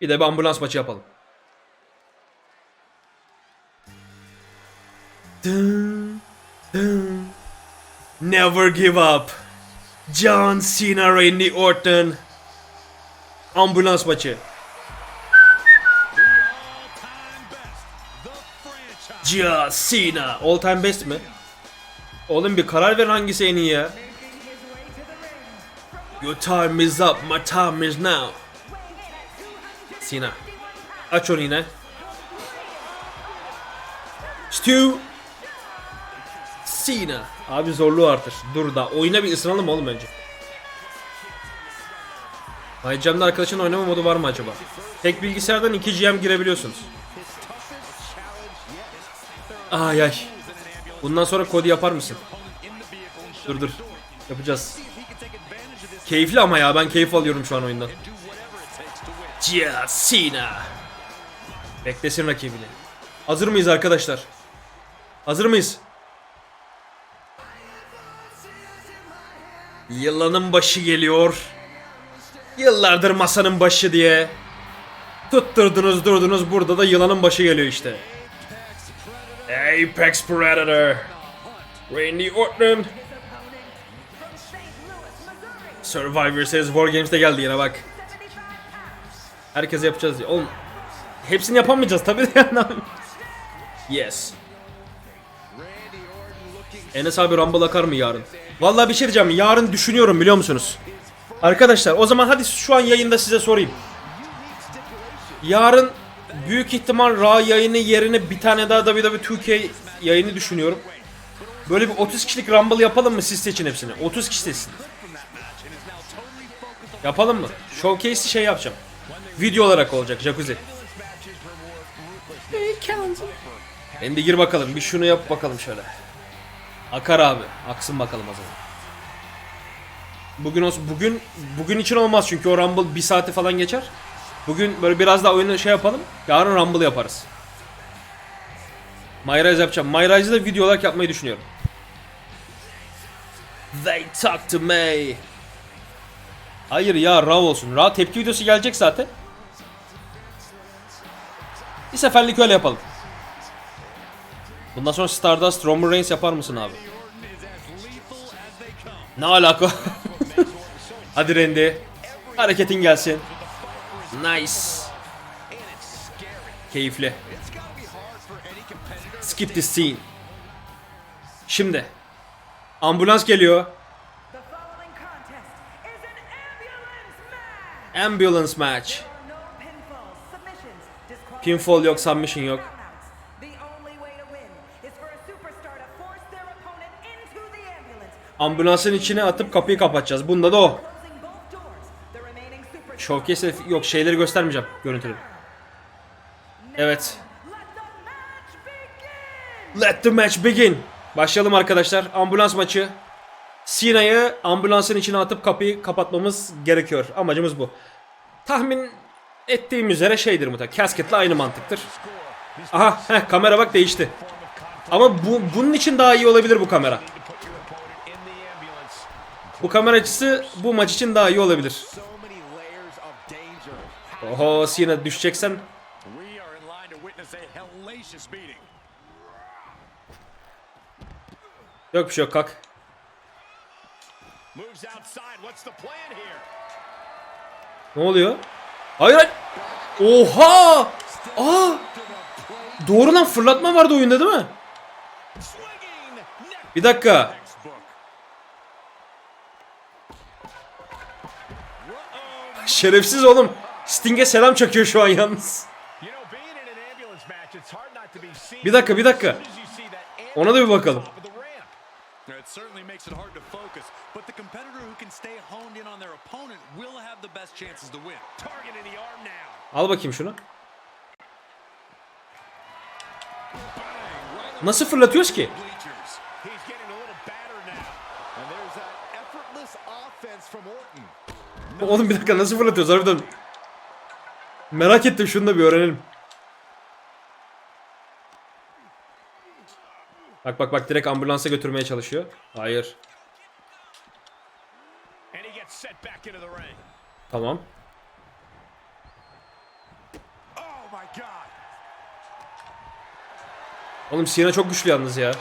Bir de bir ambulans maçı yapalım. Dın, dın. Never give up. John Cena, Randy Orton. Ambulans maçı. John Cena. All time best mi? Oğlum bir karar ver hangisi en iyi ya. Your time is up, my time is now. Cena. Aç onu yine. Stu. Cena. Abi zorluğu artır. Dur da oyuna bir ısınalım oğlum önce. Aycam'da arkadaşın oynama modu var mı acaba? Tek bilgisayardan 2 GM girebiliyorsunuz. Ay ay. Bundan sonra kodu yapar mısın? Dur dur. Yapacağız. Keyifli ama ya ben keyif alıyorum şu an oyundan. John Cena. Beklesin rakibini. Hazır mıyız arkadaşlar? Hazır mıyız? Yılanın başı geliyor. Yıllardır masanın başı diye. Tutturdunuz durdunuz burada da yılanın başı geliyor işte. Apex Predator. Randy Orton. Survivor Series War Games'te geldi yine bak. Herkese yapacağız diye. Oğlum hepsini yapamayacağız tabii de yani. yes. Enes abi Rumble akar mı yarın? Vallahi bir şey diyeceğim. Yarın düşünüyorum biliyor musunuz? Arkadaşlar o zaman hadi şu an yayında size sorayım. Yarın büyük ihtimal Raw yayını yerine bir tane daha WWE 2K yayını düşünüyorum. Böyle bir 30 kişilik Rumble yapalım mı siz seçin hepsini. 30 kişi seçsin. Yapalım mı? Showcase'i şey yapacağım. Video olarak olacak jacuzzi. Hem de gir bakalım bir şunu yap bakalım şöyle. Akar abi. Aksın bakalım o zaman. Bugün olsun. Bugün bugün için olmaz çünkü o Rumble bir saati falan geçer. Bugün böyle biraz daha oyunu şey yapalım. Yarın Rumble yaparız. MyRise yapacağım. MyRise'ı da video olarak yapmayı düşünüyorum. They talk to me. Hayır ya Raw olsun. Raw tepki videosu gelecek zaten. Bir seferlik öyle yapalım. Bundan sonra Stardust Roman Reigns yapar mısın abi? Ne alaka? Hadi Randy. Hareketin gelsin. Nice. Keyifli. Skip this scene. Şimdi. Ambulans geliyor. Ambulance match. Opponent into the ambulance, Ambulansın içine atıp kapıyı kapatacağız. Bunda da o. Showcase yok şeyleri göstermeyeceğim görüntülü. Evet. Let the match begin. Başlayalım arkadaşlar. Ambulans maçı. Sina'yı ambulansın içine atıp kapıyı kapatmamız gerekiyor. Amacımız bu. Tahmin ettiğim üzere şeydir mutlaka. Casket'le aynı mantıktır. Aha heh, kamera bak değişti. Ama bu bunun için daha iyi olabilir bu kamera. Bu kamera açısı bu maç için daha iyi olabilir. Oho Sina düşeceksen yok bir şey yok kalk. Ne oluyor? Hayır hayır. Oha! Aa! Doğru lan fırlatma vardı oyunda değil mi? Bir dakika. Şerefsiz oğlum. Sting'e selam çakıyor şu an yalnız. Bir dakika bir dakika. Ona da bir bakalım. Al bakayım şunu. Nasıl fırlatıyoruz ki? Oğlum bir dakika nasıl fırlatıyoruz harbiden? Merak ettim şunu da bir öğrenelim. Bak bak bak direkt ambulansa götürmeye çalışıyor. Hayır. And Oğlum Cena çok güçlü yalnız ya.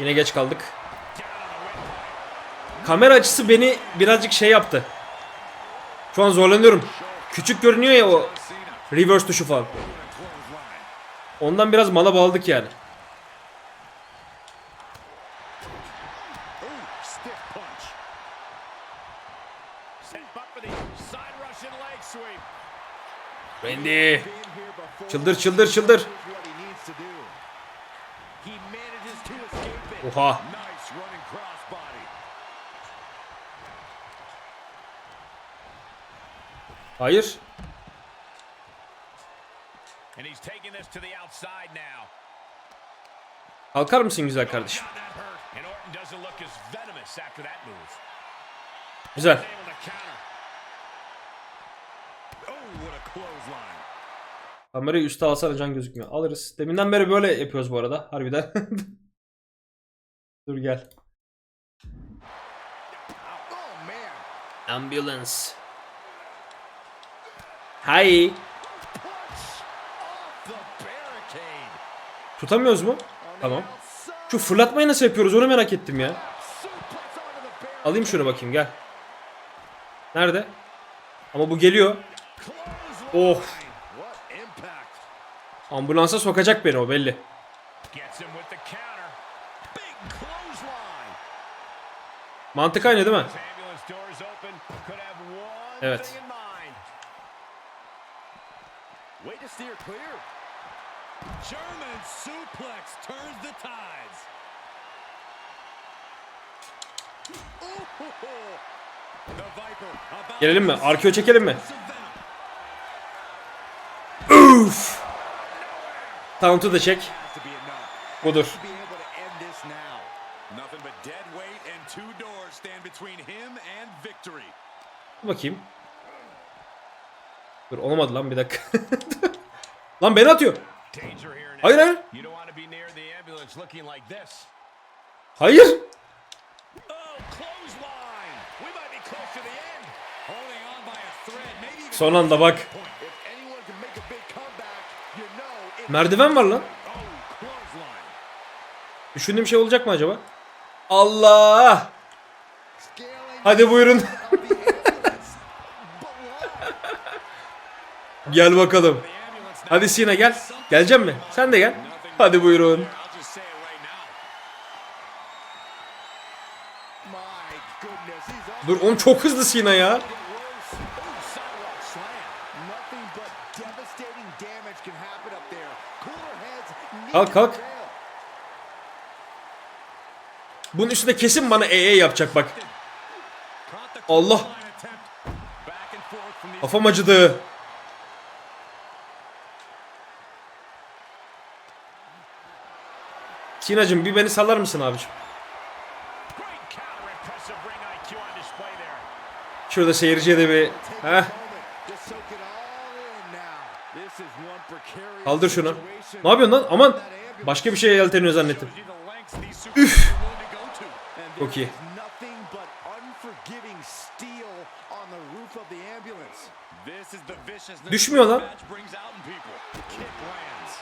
Yine geç kaldık. Kamera açısı beni birazcık şey yaptı. Şu an zorlanıyorum. Küçük görünüyor ya o reverse tuşu falan. Ondan biraz mala bağladık yani. Randy. Çıldır çıldır çıldır. Outside now. Kalkar mısın güzel kardeşim? That move. Güzel. Counter. Oh. Kamerayı üste alsana can gözükmüyor. Alırız. Deminden beri böyle yapıyoruz bu arada. Harbiden. Dur gel. Ambulance. Hay. Tutamıyoruz mu? Tamam. Şu fırlatmayı nasıl yapıyoruz onu merak ettim ya. Alayım şunu bakayım gel. Nerede? Ama bu geliyor. Oh. Ambulansa sokacak beni o belli. The tides. The Viper about Gelelim mi? Arkeo çekelim mi? Uf. Taunt'u da çek. Budur. Bakayım. Dur olmadı lan bir dakika. lan beni atıyor. Hayır hayır. Hayır. Son anda bak. Merdiven var lan. Düşündüğüm şey olacak mı acaba? Allah. Hadi buyurun. of the ambulance below. Gel bakalım. Hadi Sina gel. Gelecek mi? Sen de gel. Hadi buyurun. Dur oğlum çok hızlı Sina ya. Kalk, kalk. Bunun üstünde kesin bana EE yapacak bak. Allah. Kafam acıdı. Sinacım bir beni sallar mısın abicim? Şurada seyirciye de bir... Heh. Kaldır şunu. Ne yapıyorsun lan? Aman. Başka bir şeye yelteniyor zannettim. And Çok iyi. there is nothing but unforgiving steel on the roof of the ambulance. This is the viciousness Düşmüyor lan. this match brings out in people. Kick lands.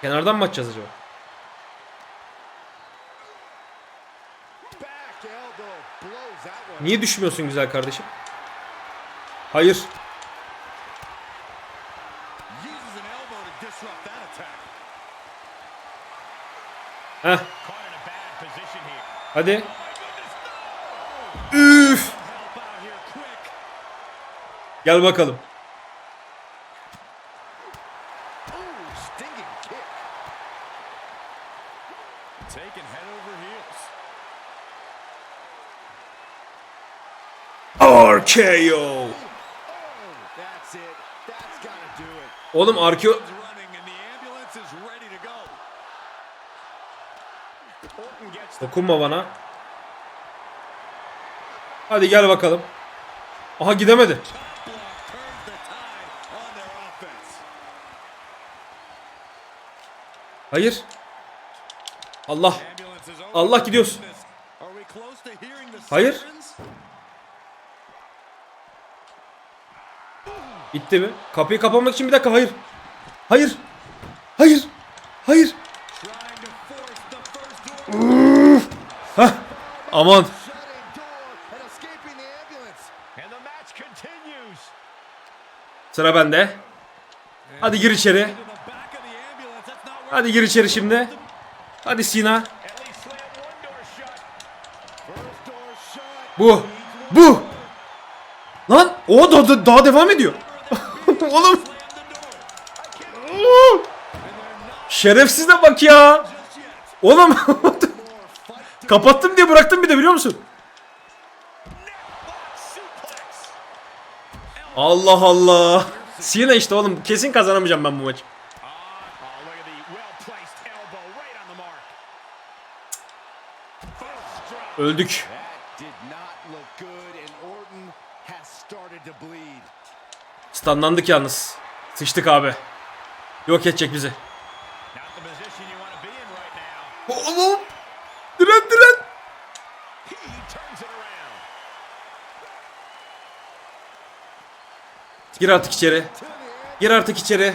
Kenardan mı atacağız acaba? Back elbow blows that one. Niye düşmüyorsun güzel kardeşim? Hayır. Heh. Hadi. Üf. Gel bakalım. Orton gets the Dokunma bana. Hadi gel bakalım. Aha gidemedi. Hayır. Allah. Allah the Hayır. Bitti mi? Kapıyı kapamak için bir dakika hayır. Hayır. Hayır. Hayır. Hah. Aman. Sıra bende. Hadi gir içeri. Hadi gir içeri şimdi. Hadi Sina. Bu. Bu. Lan o da, da daha devam ediyor. Oğlum. Şerefsiz de bak ya. Oğlum. Kapattım diye bıraktım bir de biliyor musun? Allah Allah. Sina işte oğlum kesin kazanamayacağım ben bu maçı. Öldük. Stunlandık yalnız. Sıçtık abi. Yok edecek bizi. Oğlum. Diren diren. Gir artık içeri. Gir artık içeri.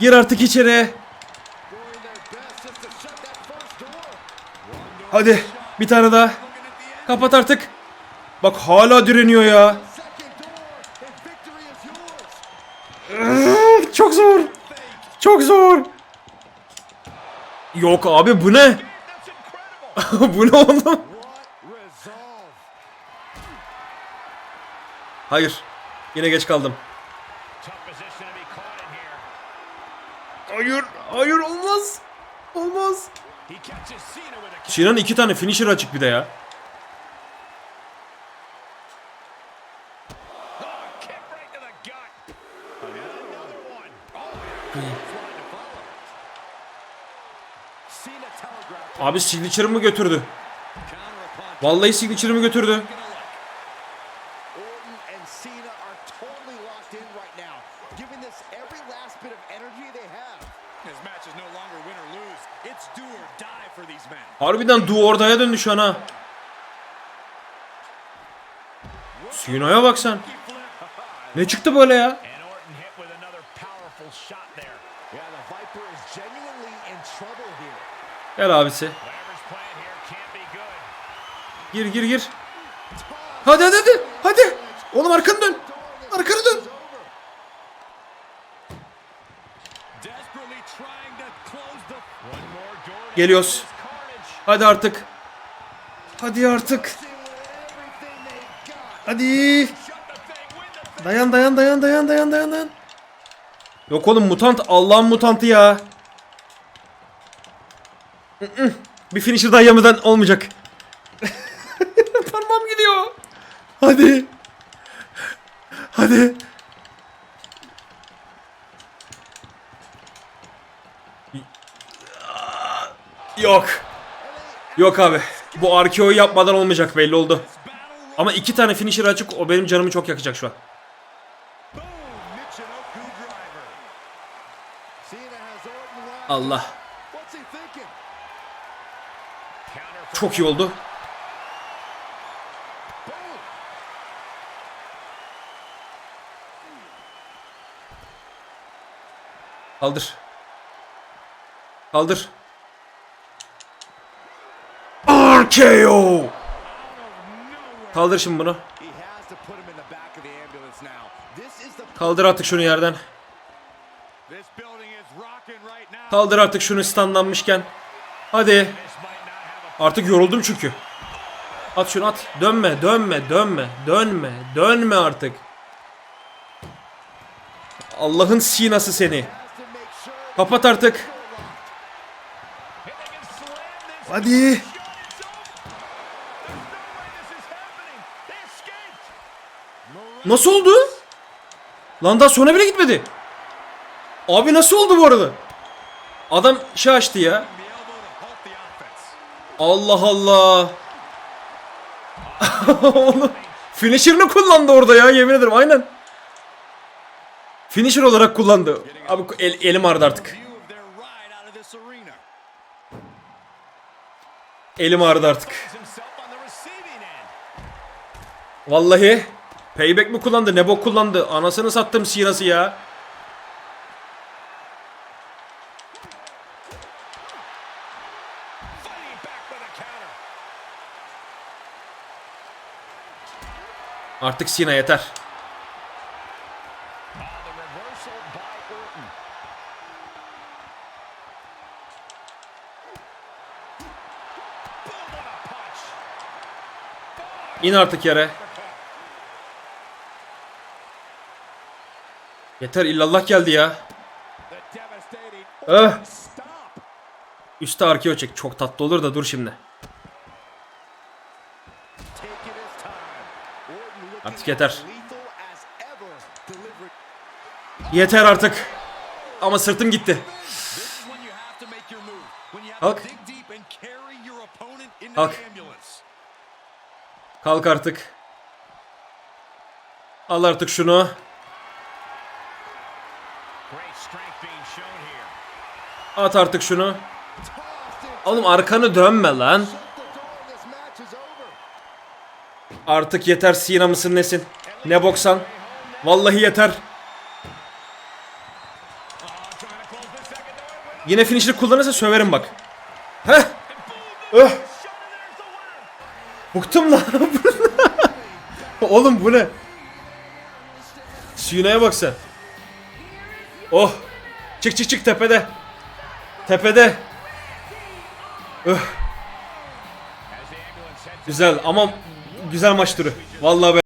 Gir artık içeri. Hadi bir tane daha. Kapat artık. Bak hala direniyor ya. Çok zor. Çok zor. Yok abi bu ne? Bu ne oğlum? Hayır. Yine geç kaldım. Hayır. Hayır olmaz. Olmaz. Sinan'ın iki tane finisher açık bir de ya. Oh, kick right to the gut. Another one. Oh, Cena telegraphed Abi signature'ımı götürdü. counter upon Vallahi signature'ımı götürdü. Orton and Cena are totally locked in right now, giving this every last bit of energy they have. This match is no longer win or lose. It's do or die for these men. Harbiden du ordaya döndü şu an ha. Sina'ya bak sen. Ne çıktı böyle ya? Gel abisi. Gir gir gir. Hadi hadi hadi. Hadi. Oğlum arkanı dön. Arkanı dön. Geliyoruz. Hadi artık. Hadi artık. Hadi. Dayan dayan dayan dayan dayan dayan dayan. Yok oğlum mutant Allah'ın mutantı ya. Bir finisher daha yemeden olmayacak. Parmağım gidiyor. Hadi. Hadi. Yok. Yok abi. Bu RKO'yu yapmadan olmayacak belli oldu. Ama iki tane finisher açık o benim canımı çok yakacak şu an. Allah. Çok iyi oldu. Kaldır. Kaldır. RKO. Kaldır şimdi bunu. Kaldır artık şunu yerden. This building is rocking right now. Kaldır artık şunu standlanmışken. Hadi. Artık yoruldum çünkü. At şunu at. Dönme, dönme, dönme, dönme, dönme artık. Allah'ın sinası seni. Kapat artık. Hadi. Nasıl oldu? Lan daha sona bile gitmedi. Abi nasıl oldu bu arada? Adam şey açtı ya. Allah Allah. Oğlum, Finisher'ını kullandı orada ya yemin ederim aynen. Finisher olarak kullandı. Abi el- elim ağrıdı artık. Elim ağrıdı artık. Vallahi. Payback mi kullandı ne bok kullandı. Anasını sattım sinası ya. What a punch. İn artık yere. Yeter illallah geldi ya. Öh. Üste arkeo çek. Çok tatlı olur da dur şimdi. Artık yeter. Yeter artık. Ama sırtım gitti. Kalk. Kalk. Kalk artık. Al artık şunu. At artık şunu. Oğlum arkanı dönme lan. Shut the door. This match is over. Artık yeter Sina mısın nesin? Ne boksan? Vallahi yeter. Yine finisher kullanırsa söverim bak. Heh. Öh. Bıktım lan. Oğlum bu ne? Sina'ya bak sen. Oh. Çık çık çık tepede. Tepede. Öh. Güzel ama güzel maç türü. Vallahi ben